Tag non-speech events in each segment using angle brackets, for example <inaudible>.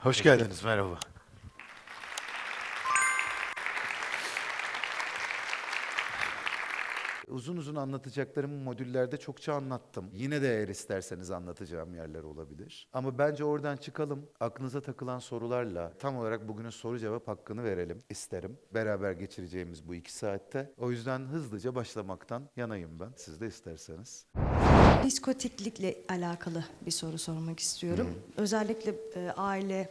Hoş geldiniz, merhaba. Uzun uzun anlatacaklarımı modüllerde çokça anlattım. Yine de eğer isterseniz anlatacağım yerler olabilir. Ama bence oradan çıkalım. Aklınıza takılan sorularla tam olarak bugünün soru cevap hakkını verelim isterim. Beraber geçireceğimiz bu iki saatte. O yüzden hızlıca başlamaktan yanayım ben. Siz de isterseniz. Psikotiklikle alakalı bir soru sormak istiyorum. Özellikle e, aile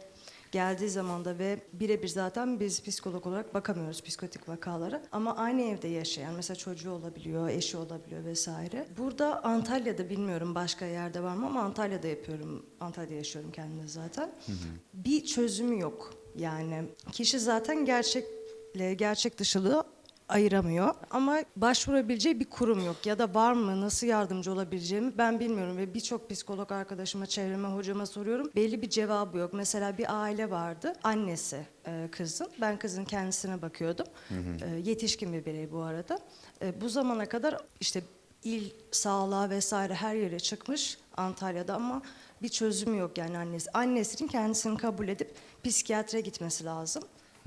geldiği zaman da ve birebir zaten biz psikolog olarak bakamıyoruz psikotik vakalara. Ama aynı evde yaşayan mesela çocuğu olabiliyor, eşi olabiliyor vesaire. Burada Antalya'da bilmiyorum başka yerde var mı ama Antalya'da yapıyorum. Antalya'da yaşıyorum kendim de zaten. Bir çözümü yok. Yani kişi zaten gerçekle gerçek dışılığı ayıramıyor. Ama başvurabileceği bir kurum yok ya da var mı nasıl yardımcı olabileceğimi ben bilmiyorum ve birçok psikolog arkadaşıma, çevreme, hocama soruyorum. Belli bir cevabı yok. Mesela bir aile vardı. Annesi e, kızın. Ben kızın kendisine bakıyordum. E, yetişkin bir birey bu arada. E, bu zamana kadar işte il sağlığa vesaire her yere çıkmış Antalya'da ama bir çözüm yok yani annesi. Annesinin kendisini kabul edip psikiyatre gitmesi lazım.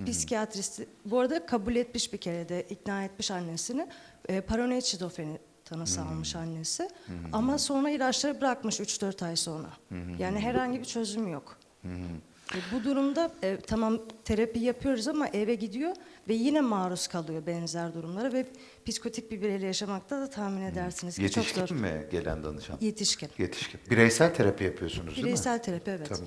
Psikiyatristi bu arada kabul etmiş bir kere de ikna etmiş annesini. E, paranoid şizofreni tanısı almış annesi. Ama sonra ilaçları bırakmış 3-4 ay sonra. Yani herhangi bir çözüm yok. E, bu durumda e, tamam terapi yapıyoruz ama eve gidiyor ve yine maruz kalıyor benzer durumlara ve psikotik bir bireyle yaşamakta da tahmin edersiniz ki çok zor. Yetişkin mi gelen danışan? Yetişkin. Yetişkin. Bireysel terapi yapıyorsunuz değil mi? Bireysel terapi evet. Tamam.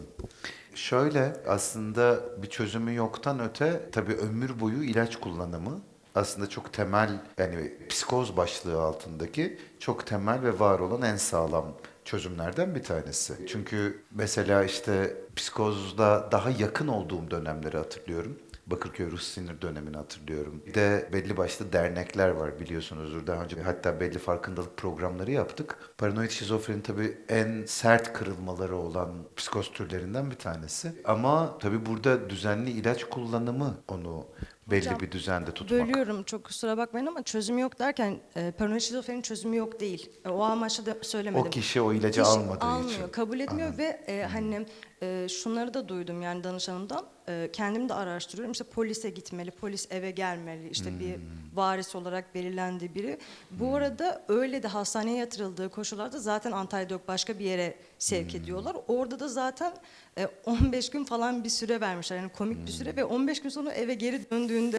Şöyle aslında bir çözümü yoktan öte tabii ömür boyu ilaç kullanımı aslında çok temel yani psikoz başlığı altındaki çok temel ve var olan en sağlam çözümlerden bir tanesi. Çünkü mesela işte psikozda daha yakın olduğum dönemleri hatırlıyorum. Bakırköy Rus Sinir dönemini hatırlıyorum. Bir de belli başlı dernekler var biliyorsunuzdur. Daha önce hatta belli farkındalık programları yaptık. Paranoid şizofreni tabii en sert kırılmaları olan psikoz türlerinden bir tanesi. Ama tabii burada düzenli ilaç kullanımı onu belli Hocam, bir düzende tutmak. Bölüyorum çok kusura bakmayın ama çözümü yok derken e, paranoid şizofrenin çözümü yok değil. E, o amaçla da söylemedim. O kişi o ilacı Kişi almadığı almıyor, için. kabul etmiyor ve e, hani e, şunları da duydum yani danışanımdan. E, kendim de araştırıyorum. İşte polise gitmeli, polis eve gelmeli. İşte bir Hmm. varis olarak belirlendi biri. Bu arada öyle de hastaneye yatırıldığı koşullarda zaten Antalya'da yok başka bir yere sevk Hmm. ediyorlar. Orada da zaten e, 15 gün falan bir süre vermişler. Yani komik bir Hmm. süre ve 15 gün sonra eve geri döndüğünde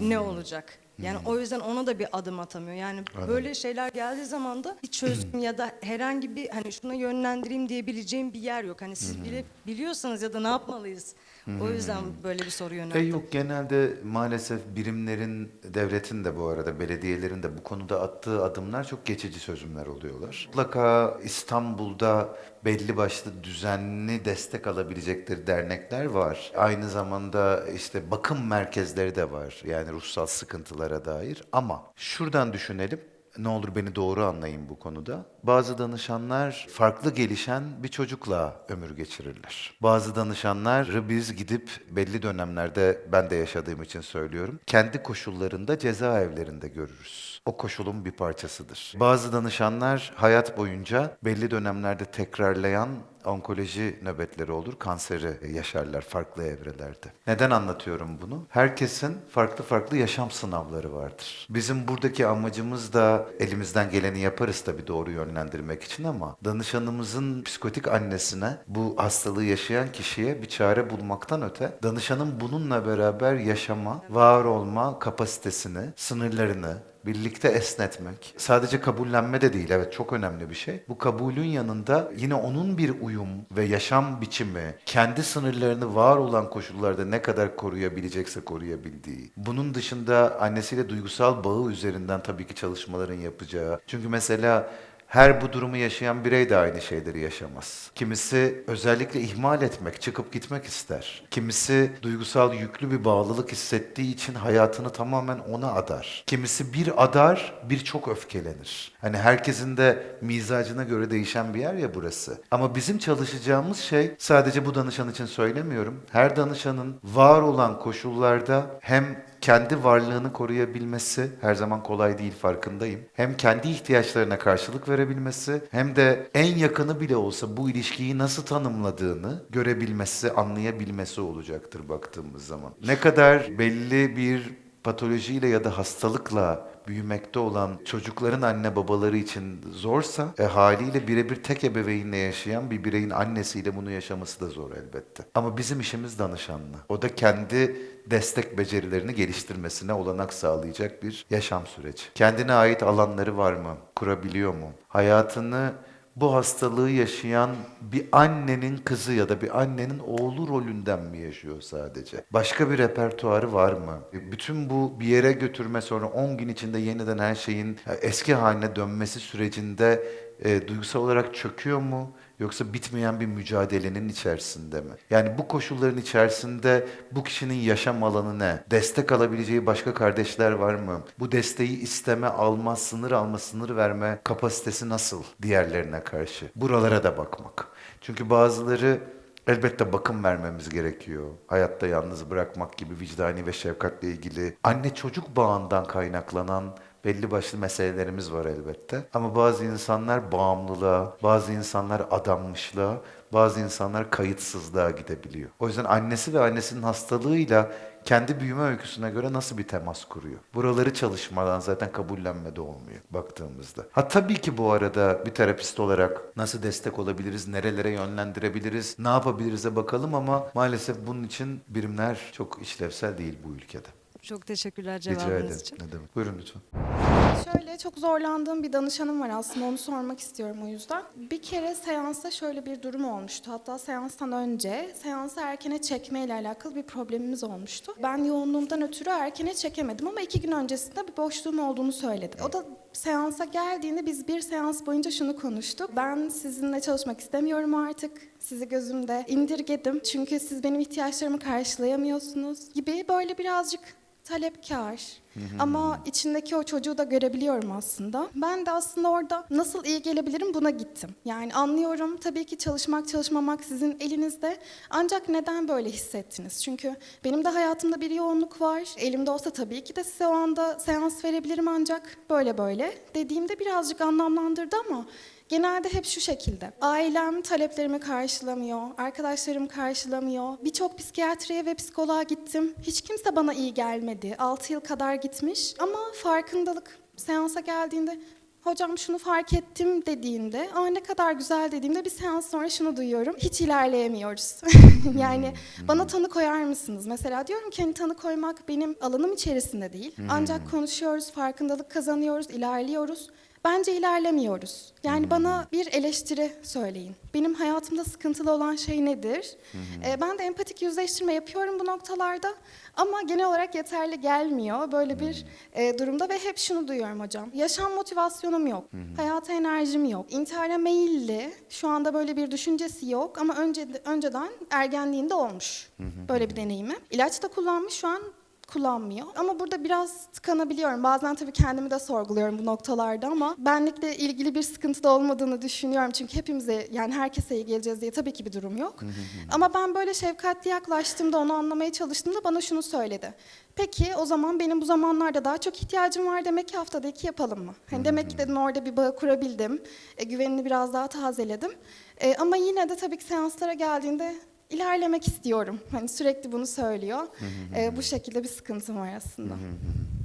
ne olacak? Yani o yüzden ona da bir adım atamıyor. Yani böyle şeyler geldiği zaman da bir çözüm ya da herhangi bir hani şuna yönlendireyim diyebileceğim bir yer yok. Hani siz bile biliyorsanız ya da ne yapmalıyız? O yüzden böyle bir soru E yönelttim. yok genelde maalesef birimlerin, devletin de bu arada belediyelerin de bu konuda attığı adımlar çok geçici çözümler oluyorlar. Mutlaka İstanbul'da belli başlı düzenli destek alabilecekleri dernekler var. Aynı zamanda işte bakım merkezleri de var. Yani ruhsal sıkıntılara dair ama şuradan düşünelim. Ne olur beni doğru anlayın bu konuda. Bazı danışanlar farklı gelişen bir çocukla ömür geçirirler. Bazı danışanları biz gidip belli dönemlerde ben de yaşadığım için söylüyorum. Kendi koşullarında cezaevlerinde görürüz. O koşulun bir parçasıdır. Bazı danışanlar hayat boyunca belli dönemlerde tekrarlayan onkoloji nöbetleri olur, kanseri yaşarlar farklı evrelerde. Neden anlatıyorum bunu? Herkesin farklı farklı yaşam sınavları vardır. Bizim buradaki amacımız da elimizden geleni yaparız tabii doğru yönlendirmek için ama danışanımızın psikotik annesine bu hastalığı yaşayan kişiye bir çare bulmaktan öte danışanın bununla beraber yaşama, var olma kapasitesini, sınırlarını, birlikte esnetmek. Sadece kabullenme de değil, evet çok önemli bir şey. Bu kabulün yanında yine onun bir uyum ve yaşam biçimi, kendi sınırlarını var olan koşullarda ne kadar koruyabilecekse koruyabildiği. Bunun dışında annesiyle duygusal bağı üzerinden tabii ki çalışmaların yapacağı. Çünkü mesela her bu durumu yaşayan birey de aynı şeyleri yaşamaz. Kimisi özellikle ihmal etmek, çıkıp gitmek ister. Kimisi duygusal yüklü bir bağlılık hissettiği için hayatını tamamen ona adar. Kimisi bir adar, bir çok öfkelenir. Hani herkesin de mizacına göre değişen bir yer ya burası. Ama bizim çalışacağımız şey sadece bu danışan için söylemiyorum. Her danışanın var olan koşullarda hem kendi varlığını koruyabilmesi her zaman kolay değil farkındayım. Hem kendi ihtiyaçlarına karşılık verebilmesi hem de en yakını bile olsa bu ilişkiyi nasıl tanımladığını görebilmesi, anlayabilmesi olacaktır baktığımız zaman. Ne kadar belli bir patolojiyle ya da hastalıkla büyümekte olan çocukların anne babaları için zorsa e, haliyle birebir tek ebeveynle yaşayan bir bireyin annesiyle bunu yaşaması da zor elbette. Ama bizim işimiz danışanlı. O da kendi destek becerilerini geliştirmesine olanak sağlayacak bir yaşam süreci. Kendine ait alanları var mı? Kurabiliyor mu? Hayatını bu hastalığı yaşayan bir annenin kızı ya da bir annenin oğlu rolünden mi yaşıyor sadece? Başka bir repertuarı var mı? E, Bütün bu bir yere götürme sonra 10 gün içinde yeniden her şeyin eski haline dönmesi sürecinde e, duygusal olarak çöküyor mu? Yoksa bitmeyen bir mücadelenin içerisinde mi? Yani bu koşulların içerisinde bu kişinin yaşam alanı ne? Destek alabileceği başka kardeşler var mı? Bu desteği isteme, alma, sınır alma, sınır verme kapasitesi nasıl diğerlerine karşı? Buralara da bakmak. Çünkü bazıları elbette bakım vermemiz gerekiyor. Hayatta yalnız bırakmak gibi vicdani ve şefkatle ilgili anne çocuk bağından kaynaklanan belli başlı meselelerimiz var elbette. Ama bazı insanlar bağımlılığa, bazı insanlar adanmışlığa, bazı insanlar kayıtsızlığa gidebiliyor. O yüzden annesi ve annesinin hastalığıyla kendi büyüme öyküsüne göre nasıl bir temas kuruyor? Buraları çalışmadan zaten kabullenme de olmuyor baktığımızda. Ha tabii ki bu arada bir terapist olarak nasıl destek olabiliriz, nerelere yönlendirebiliriz, ne yapabiliriz'e bakalım ama maalesef bunun için birimler çok işlevsel değil bu ülkede. Çok teşekkürler Rica cevabınız ederim. için. Ne demek? Buyurun lütfen. Şöyle çok zorlandığım bir danışanım var aslında onu sormak istiyorum o yüzden. Bir kere seansta şöyle bir durum olmuştu. Hatta seanstan önce seansı erkene çekme ile alakalı bir problemimiz olmuştu. Ben yoğunluğumdan ötürü erkene çekemedim ama iki gün öncesinde bir boşluğum olduğunu söyledi. O da seansa geldiğinde biz bir seans boyunca şunu konuştuk. Ben sizinle çalışmak istemiyorum artık. Sizi gözümde indirgedim. Çünkü siz benim ihtiyaçlarımı karşılayamıyorsunuz gibi böyle birazcık talepkar. Ama içindeki o çocuğu da görebiliyorum aslında. Ben de aslında orada nasıl iyi gelebilirim buna gittim. Yani anlıyorum tabii ki çalışmak çalışmamak sizin elinizde. Ancak neden böyle hissettiniz? Çünkü benim de hayatımda bir yoğunluk var. Elimde olsa tabii ki de size o anda seans verebilirim ancak böyle böyle. Dediğimde birazcık anlamlandırdı ama Genelde hep şu şekilde. Ailem taleplerimi karşılamıyor, arkadaşlarım karşılamıyor. Birçok psikiyatriye ve psikoloğa gittim. Hiç kimse bana iyi gelmedi. 6 yıl kadar gitmiş ama farkındalık seansa geldiğinde Hocam şunu fark ettim dediğinde, aa ne kadar güzel dediğimde bir seans sonra şunu duyuyorum. Hiç ilerleyemiyoruz. <laughs> yani bana tanı koyar mısınız? Mesela diyorum ki hani tanı koymak benim alanım içerisinde değil. Ancak konuşuyoruz, farkındalık kazanıyoruz, ilerliyoruz. Bence ilerlemiyoruz. Yani bana bir eleştiri söyleyin. Benim hayatımda sıkıntılı olan şey nedir? Ee, ben de empatik yüzleştirme yapıyorum bu noktalarda. Ama genel olarak yeterli gelmiyor böyle bir e, durumda ve hep şunu duyuyorum hocam. Yaşam motivasyonum yok. Hayata enerjim yok. İntihara meyilli. Şu anda böyle bir düşüncesi yok ama önce önceden ergenliğinde olmuş. Böyle bir deneyimi. İlaç da kullanmış şu an kullanmıyor. Ama burada biraz tıkanabiliyorum. Bazen tabii kendimi de sorguluyorum bu noktalarda ama benlikle ilgili bir sıkıntı da olmadığını düşünüyorum. Çünkü hepimize yani herkese iyi geleceğiz diye tabii ki bir durum yok. ama ben böyle şefkatli yaklaştığımda onu anlamaya çalıştığımda bana şunu söyledi. Peki o zaman benim bu zamanlarda daha çok ihtiyacım var demek ki haftada iki yapalım mı? Hani demek ki dedim orada bir bağ kurabildim. E, güvenini biraz daha tazeledim. E, ama yine de tabii ki seanslara geldiğinde ilerlemek istiyorum. Hani sürekli bunu söylüyor. Ee, bu şekilde bir sıkıntım var aslında.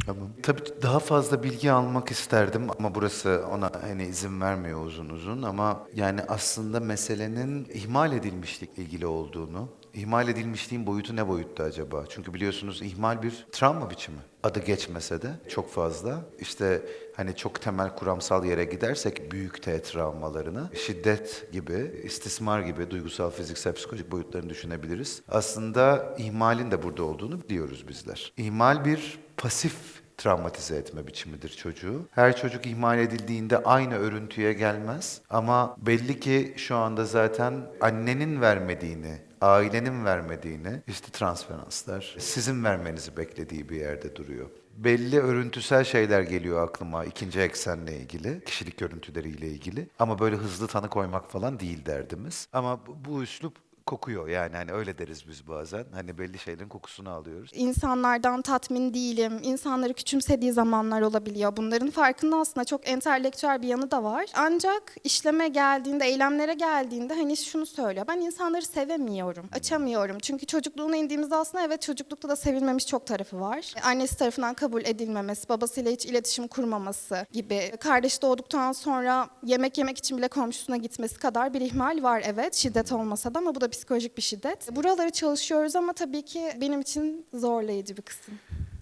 Tamam. Tabii daha fazla bilgi almak isterdim ama burası ona hani izin vermiyor uzun uzun ama yani aslında meselenin ihmal edilmişlikle ilgili olduğunu, ihmal edilmişliğin boyutu ne boyutta acaba? Çünkü biliyorsunuz ihmal bir travma biçimi. Adı geçmese de çok fazla. İşte hani çok temel kuramsal yere gidersek büyük T travmalarını, şiddet gibi, istismar gibi duygusal, fiziksel, psikolojik boyutlarını düşünebiliriz. Aslında ihmalin de burada olduğunu biliyoruz bizler. İhmal bir pasif travmatize etme biçimidir çocuğu. Her çocuk ihmal edildiğinde aynı örüntüye gelmez ama belli ki şu anda zaten annenin vermediğini, ailenin vermediğini, işte transferanslar, sizin vermenizi beklediği bir yerde duruyor. Belli örüntüsel şeyler geliyor aklıma ikinci eksenle ilgili, kişilik görüntüleriyle ilgili. Ama böyle hızlı tanı koymak falan değil derdimiz. Ama bu, üslup kokuyor yani hani öyle deriz biz bazen. Hani belli şeylerin kokusunu alıyoruz. İnsanlardan tatmin değilim, insanları küçümsediği zamanlar olabiliyor. Bunların farkında aslında çok entelektüel bir yanı da var. Ancak işleme geldiğinde, eylemlere geldiğinde hani şunu söylüyor. Ben insanları sevemiyorum, açamıyorum. Çünkü çocukluğuna indiğimizde aslında evet çocuklukta da sevilmemiş çok tarafı var. Annesi tarafından kabul edilmemesi, babasıyla hiç iletişim kurmaması gibi. Kardeş doğduktan sonra yemek yemek için bile komşusuna gitmesi kadar bir ihmal var evet. Şiddet olmasa da ama bu da psikolojik bir şiddet. Buraları çalışıyoruz ama tabii ki benim için zorlayıcı bir kısım.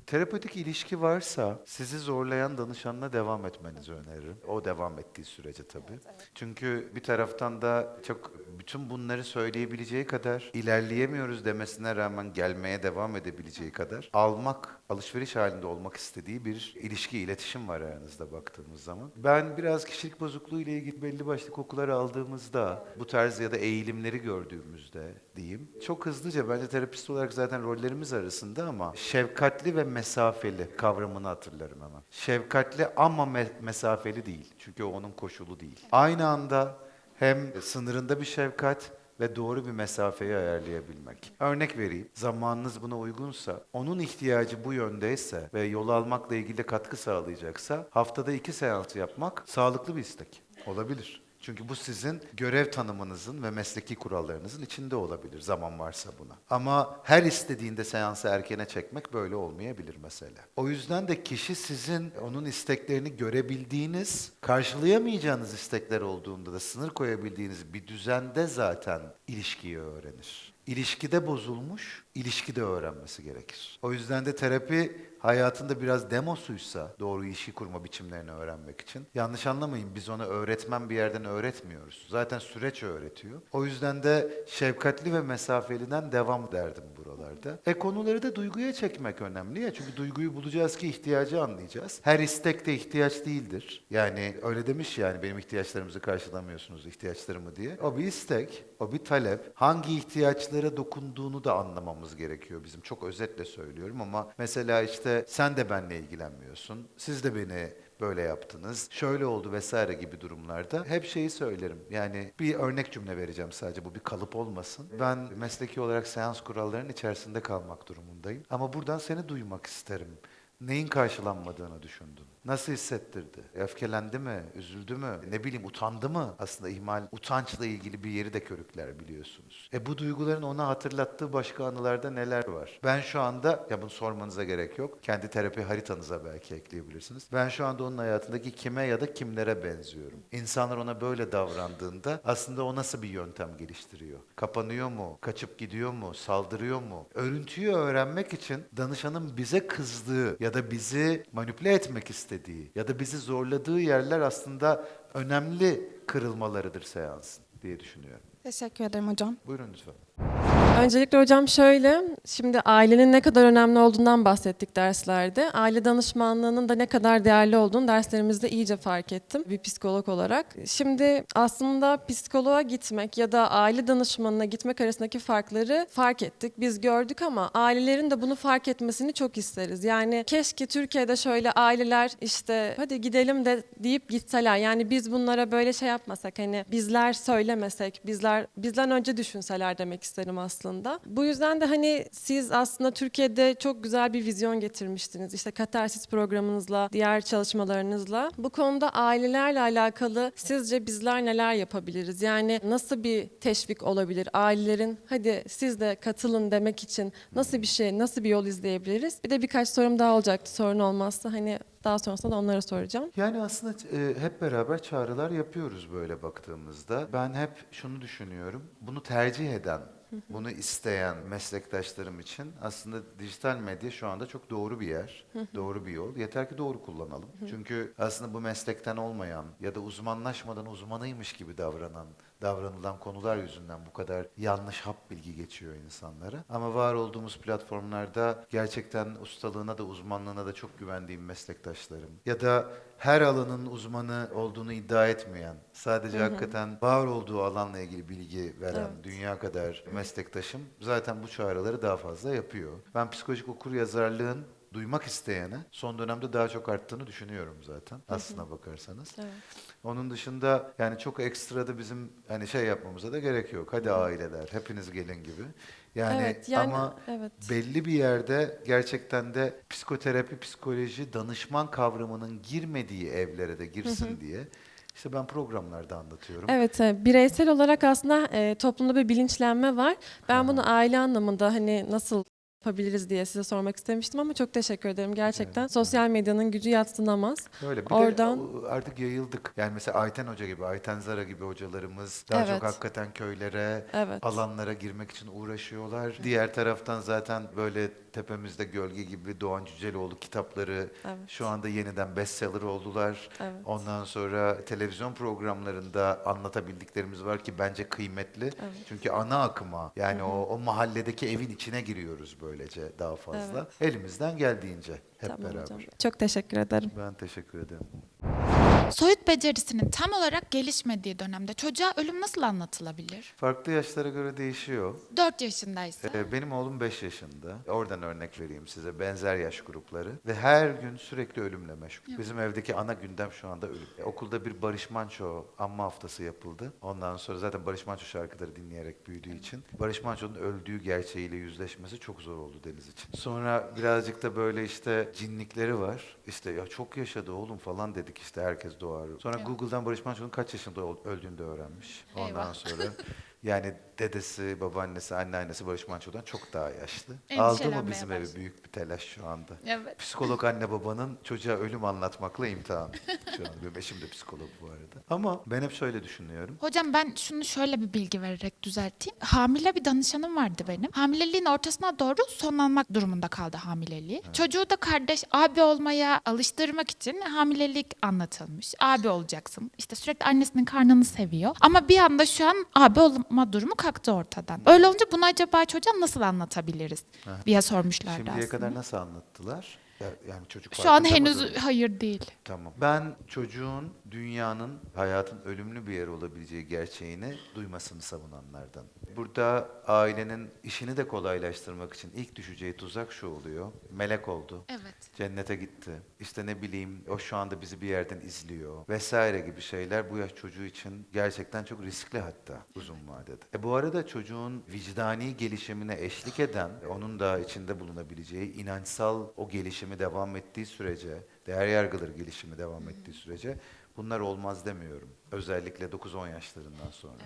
Terapötik ilişki varsa sizi zorlayan danışanla devam etmenizi öneririm. O devam ettiği sürece tabii. Çünkü bir taraftan da çok bütün bunları söyleyebileceği kadar ilerleyemiyoruz demesine rağmen gelmeye devam edebileceği kadar almak, alışveriş halinde olmak istediği bir ilişki, iletişim var aranızda baktığımız zaman. Ben biraz kişilik bozukluğu ile ilgili belli başlı kokular aldığımızda, bu tarz ya da eğilimleri gördüğümüzde diyeyim. Çok hızlıca bence terapist olarak zaten rollerimiz arasında ama şefkatli ve mesafeli kavramını hatırlarım hemen. Şefkatli ama me- mesafeli değil. Çünkü o onun koşulu değil. Aynı anda hem sınırında bir şefkat ve doğru bir mesafeyi ayarlayabilmek. Örnek vereyim. Zamanınız buna uygunsa, onun ihtiyacı bu yöndeyse ve yol almakla ilgili katkı sağlayacaksa haftada iki seans yapmak sağlıklı bir istek. Olabilir. Çünkü bu sizin görev tanımınızın ve mesleki kurallarınızın içinde olabilir zaman varsa buna. Ama her istediğinde seansı erkene çekmek böyle olmayabilir mesela. O yüzden de kişi sizin onun isteklerini görebildiğiniz, karşılayamayacağınız istekler olduğunda da sınır koyabildiğiniz bir düzende zaten ilişkiyi öğrenir. İlişkide bozulmuş, ilişkide öğrenmesi gerekir. O yüzden de terapi hayatında biraz demosuysa doğru ilişki kurma biçimlerini öğrenmek için. Yanlış anlamayın biz ona öğretmen bir yerden öğretmiyoruz. Zaten süreç öğretiyor. O yüzden de şefkatli ve mesafeliden devam derdim buralarda. E konuları da duyguya çekmek önemli ya. Çünkü duyguyu bulacağız ki ihtiyacı anlayacağız. Her istek de ihtiyaç değildir. Yani öyle demiş yani benim ihtiyaçlarımızı karşılamıyorsunuz ihtiyaçlarımı diye. O bir istek, o bir talep. Hangi ihtiyaçlara dokunduğunu da anlamamız gerekiyor bizim. Çok özetle söylüyorum ama mesela işte sen de benimle ilgilenmiyorsun. Siz de beni böyle yaptınız. Şöyle oldu vesaire gibi durumlarda hep şeyi söylerim. Yani bir örnek cümle vereceğim sadece bu bir kalıp olmasın. Ben mesleki olarak seans kurallarının içerisinde kalmak durumundayım. Ama buradan seni duymak isterim. Neyin karşılanmadığını düşündün? Nasıl hissettirdi? Öfkelendi mi? Üzüldü mü? Ne bileyim utandı mı? Aslında ihmal utançla ilgili bir yeri de körükler biliyorsunuz. E bu duyguların ona hatırlattığı başka anılarda neler var? Ben şu anda, ya bunu sormanıza gerek yok. Kendi terapi haritanıza belki ekleyebilirsiniz. Ben şu anda onun hayatındaki kime ya da kimlere benziyorum? İnsanlar ona böyle davrandığında aslında o nasıl bir yöntem geliştiriyor? Kapanıyor mu? Kaçıp gidiyor mu? Saldırıyor mu? Örüntüyü öğrenmek için danışanın bize kızdığı ya da bizi manipüle etmek istediği ya da bizi zorladığı yerler aslında önemli kırılmalarıdır seansın diye düşünüyorum. Teşekkür ederim hocam. Buyurun lütfen. Öncelikle hocam şöyle, şimdi ailenin ne kadar önemli olduğundan bahsettik derslerde. Aile danışmanlığının da ne kadar değerli olduğunu derslerimizde iyice fark ettim bir psikolog olarak. Şimdi aslında psikoloğa gitmek ya da aile danışmanına gitmek arasındaki farkları fark ettik. Biz gördük ama ailelerin de bunu fark etmesini çok isteriz. Yani keşke Türkiye'de şöyle aileler işte hadi gidelim de deyip gitseler. Yani biz bunlara böyle şey yapmasak hani bizler söylemesek, bizler bizden önce düşünseler demek isterim aslında. Bu yüzden de hani siz aslında Türkiye'de çok güzel bir vizyon getirmiştiniz. İşte Katarsis programınızla, diğer çalışmalarınızla. Bu konuda ailelerle alakalı sizce bizler neler yapabiliriz? Yani nasıl bir teşvik olabilir? Ailelerin hadi siz de katılın demek için nasıl bir şey, nasıl bir yol izleyebiliriz? Bir de birkaç sorum daha olacaktı sorun olmazsa. Hani daha sonrasında da onlara soracağım. Yani aslında e, hep beraber çağrılar yapıyoruz böyle baktığımızda. Ben hep şunu düşünüyorum. Bunu tercih eden, bunu isteyen meslektaşlarım için aslında dijital medya şu anda çok doğru bir yer, doğru bir yol. Yeter ki doğru kullanalım. Çünkü aslında bu meslekten olmayan ya da uzmanlaşmadan uzmanıymış gibi davranan, davranılan konular yüzünden bu kadar yanlış hap bilgi geçiyor insanlara. Ama var olduğumuz platformlarda gerçekten ustalığına da uzmanlığına da çok güvendiğim meslektaşlarım ya da her alanın uzmanı olduğunu iddia etmeyen, sadece hakikaten var olduğu alanla ilgili bilgi veren Evet. dünya kadar meslektaşım zaten bu çağrıları daha fazla yapıyor. Ben psikolojik okur yazarlığın duymak isteyene son dönemde daha çok arttığını düşünüyorum zaten aslına bakarsanız. Evet. Onun dışında yani çok ekstra da bizim hani şey yapmamıza da gerek yok. Hadi aileler hepiniz gelin gibi. Yani, Evet, yani- ama evet. belli bir yerde gerçekten de psikoterapi, psikoloji, danışman kavramının girmediği evlere de girsin diye işte ben programlarda anlatıyorum. Evet, e, bireysel olarak aslında e, toplumda bir bilinçlenme var. Ben bunu aile anlamında hani nasıl yapabiliriz diye size sormak istemiştim ama çok teşekkür ederim. Gerçekten Evet. sosyal medyanın gücü yatsınamaz. Öyle bir Oradan- de artık yayıldık. Yani mesela Ayten Hoca gibi, Ayten Zara gibi hocalarımız daha Evet. çok hakikaten köylere, Evet. alanlara girmek için uğraşıyorlar. Diğer taraftan zaten böyle tepemizde gölge gibi Doğan Cüceloğlu kitapları Evet. şu anda yeniden bestseller oldular. Evet. Ondan sonra televizyon programlarında anlatabildiklerimiz var ki bence kıymetli. Çünkü ana akıma yani o, o mahalledeki evin içine giriyoruz böylece daha fazla. Elimizden geldiğince hep Tamam beraber. hocam. Çok teşekkür ederim. Ben teşekkür ederim. Soyut becerisinin tam olarak gelişmediği dönemde çocuğa ölüm nasıl anlatılabilir? Farklı yaşlara göre değişiyor. 4 yaşındaysa. Ee, Benim oğlum 5 yaşında. Oradan örnek vereyim size. Benzer yaş grupları. Ve her gün sürekli ölümle meşgul. Bizim evdeki ana gündem şu anda ölüm. E, Okulda bir Barış Manço anma haftası yapıldı. Ondan sonra zaten Barış Manço şarkıları dinleyerek büyüdüğü için Barış Manço'nun öldüğü gerçeğiyle yüzleşmesi çok zor oldu Deniz için. Sonra birazcık da böyle işte cinlikleri var. İşte ya çok yaşadı oğlum falan dedik işte herkes doğar. Sonra Google'dan Barış Manço'nun kaç yaşında öldüğünü de öğrenmiş. Ondan Eyvah. sonra yani dedesi, babaannesi, anneannesi Barış Manço'dan çok daha yaşlı. Aldı mı bizim evi büyük bir telaş şu anda. Evet. Psikolog anne babanın çocuğa ölüm anlatmakla imtihan. Şu an benim eşim de psikolog bu arada. Ama ben hep şöyle düşünüyorum. Hocam ben şunu şöyle bir bilgi vererek düzelteyim. Hamile bir danışanım vardı benim. Hamileliğin ortasına doğru sonlanmak durumunda kaldı hamileliği. Çocuğu da kardeş abi olmaya alıştırmak için hamilelik anlatılmış. Abi olacaksın. İşte sürekli annesinin karnını seviyor. Ama bir anda şu an abi olma durumu kalktı ortadan. Öyle olunca bunu acaba çocuğa nasıl anlatabiliriz diye sormuşlardı Şimdiye aslında. kadar nasıl anlattılar? Ya- Yani çocuk Şu an farkında mı henüz hayır değil. Tamam. Ben çocuğun dünyanın, hayatın ölümlü bir yer olabileceği gerçeğini duymasını savunanlardan. Burada ailenin işini de kolaylaştırmak için ilk düşeceği tuzak şu oluyor. Melek oldu. Evet. Cennete gitti. İşte ne bileyim o şu anda bizi bir yerden izliyor vesaire gibi şeyler bu yaş çocuğu için gerçekten çok riskli hatta uzun vadede. E bu arada çocuğun vicdani gelişimine eşlik eden, onun da içinde bulunabileceği inançsal o gelişimi devam ettiği sürece, değer yargıları gelişimi devam ettiği sürece bunlar olmaz demiyorum. Özellikle 9-10 yaşlarından sonra.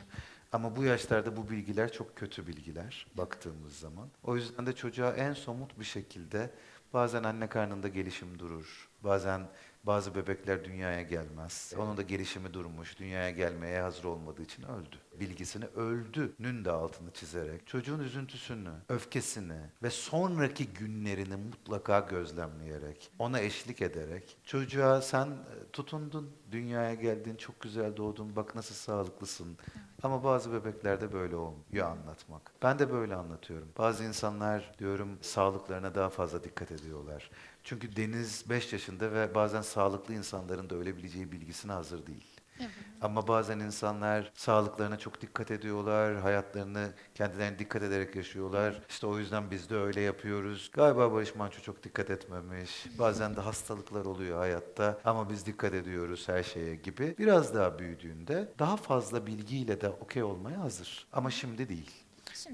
Ama bu yaşlarda bu bilgiler çok kötü bilgiler baktığımız zaman. O yüzden de çocuğa en somut bir şekilde bazen anne karnında gelişim durur. Bazen bazı bebekler dünyaya gelmez. Onun da gelişimi durmuş, dünyaya gelmeye hazır olmadığı için öldü. Bilgisini öldü'nün de altını çizerek çocuğun üzüntüsünü, öfkesini ve sonraki günlerini mutlaka gözlemleyerek, ona eşlik ederek çocuğa sen e, tutundun, dünyaya geldin, çok güzel doğdun, bak nasıl sağlıklısın. Ama bazı bebeklerde böyle olmuyor anlatmak. Ben de böyle anlatıyorum. Bazı insanlar diyorum sağlıklarına daha fazla dikkat ediyorlar. Çünkü Deniz 5 yaşında ve bazen sağlıklı insanların da ölebileceği bilgisine hazır değil. Ama bazen insanlar sağlıklarına çok dikkat ediyorlar, hayatlarını kendilerine dikkat ederek yaşıyorlar. İşte o yüzden biz de öyle yapıyoruz. Galiba Barış Manço çok dikkat etmemiş. Bazen de hastalıklar oluyor hayatta ama biz dikkat ediyoruz her şeye gibi. Biraz daha büyüdüğünde daha fazla bilgiyle de okey olmaya hazır. Ama şimdi değil.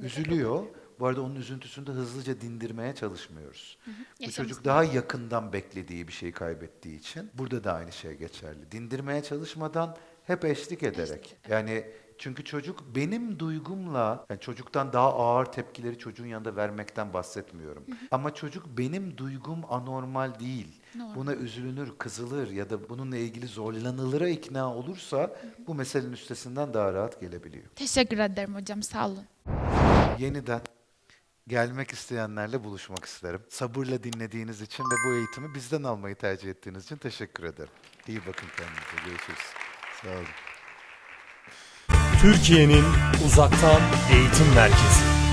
Üzülüyor. Bu arada onun üzüntüsünü de hızlıca dindirmeye çalışmıyoruz. Bu Yaşaması çocuk daha yakından beklediği bir şeyi kaybettiği için burada da aynı şey geçerli. Dindirmeye çalışmadan hep eşlik ederek. Yani çünkü çocuk benim duygumla, yani çocuktan daha ağır tepkileri çocuğun yanında vermekten bahsetmiyorum. Ama çocuk benim duygum anormal değil. Buna üzülünür, kızılır ya da bununla ilgili zorlanılır'a ikna olursa bu meselenin üstesinden daha rahat gelebiliyor. Teşekkür ederim hocam sağ olun. Yeniden gelmek isteyenlerle buluşmak isterim. Sabırla dinlediğiniz için ve bu eğitimi bizden almayı tercih ettiğiniz için teşekkür ederim. İyi bakın kendinize. Görüşürüz. Sağ olun. Türkiye'nin uzaktan eğitim merkezi.